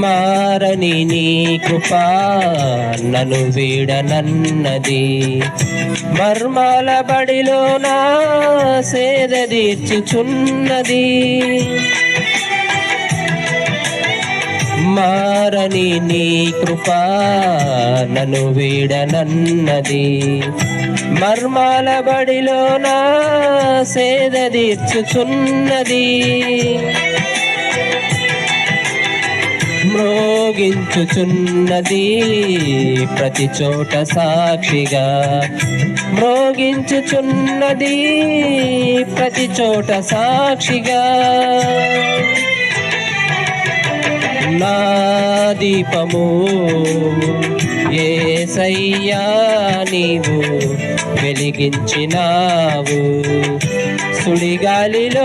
మారని నీ కృపా నన్ను వీడనన్నది మర్మాల బడిలో నా సేద తీర్చుచున్నది మారని నీ కృపా నన్ను వీడనన్నది మర్మాల బడిలో నా సేద తీర్చుచున్నది మ్రోగించుచున్నది ప్రతి చోట సాక్షిగా. మ్రోగించుచున్నది ప్రతి చోట సాక్షిగా. నా దీపము ఏసయ్యా నీవు వెలిగించినావు. సుడిగాలిలోనైనా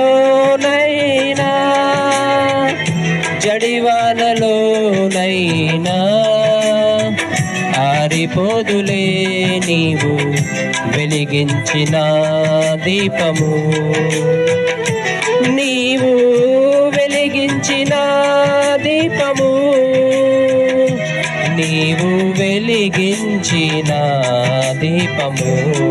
జడివానలోనైనా ఆరిపోదులే నీవు వెలిగించిన దీపము. నీవు వెలిగించిన దీపము. నీవు వెలిగించిన దీపము.